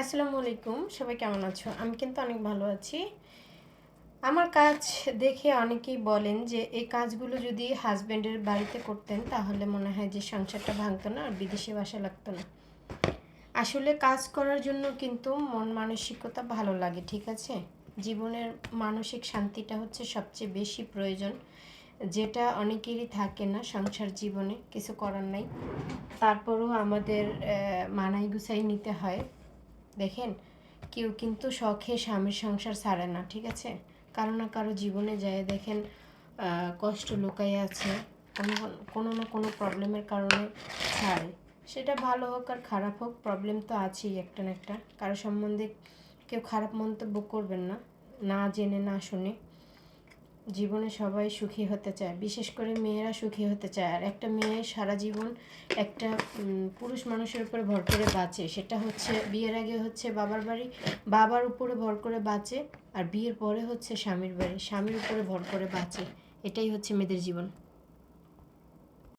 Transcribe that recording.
আসসালামু আলাইকুম, সবাই কেমন আছো? আমি কিন্তু অনেক ভালো আছি। আমার কাজ দেখে অনেকেই বলেন যে, এই কাজগুলো যদি হাজব্যান্ডের বাড়িতে করতেন, তাহলে মনে হয় যে সংসারটা ভাঙতো না আর বিদেশে বাসা লাগতো না। আসলে কাজ করার জন্য কিন্তু মন মানসিকতা ভালো লাগে, ঠিক আছে? জীবনের মানসিক শান্তিটা হচ্ছে সবচেয়ে বেশি প্রয়োজন, যেটা অনেকেরই থাকে না সংসার জীবনে, কিছু করার নাই। তারপরও আমাদের মানাই গুছাই নিতে হয়। দেখেন, কেউ কিন্তু শখে স্বামীর সংসার ছাড়ে না, ঠিক আছে? কারও না কারও জীবনে যায়, দেখেন কষ্ট লুকাই আছে, কোনো কোনো না কোনো প্রবলেমের কারণে ছাড়ে। সেটা ভালো হোক আর খারাপ হোক, প্রবলেম তো আছেই একটা না একটা। কারও সম্বন্ধে কেউ খারাপ মন্তব্য করবেন না না জেনে, না শুনে। জীবনে সবাই সুখী হতে চায়, বিশেষ করে মেয়েরা সুখী হতে চায়। আর একটা মেয়ে সারা জীবন একটা পুরুষ মানুষের উপরে ভর করে বাঁচে। সেটা হচ্ছে, বিয়ের আগে হচ্ছে বাবার বাড়ি, বাবার উপরে ভর করে বাঁচে আর বিয়ের পরে হচ্ছে স্বামীর বাড়ি, স্বামীর উপরে ভর করে বাঁচে। এটাই হচ্ছে মেয়েদের জীবন।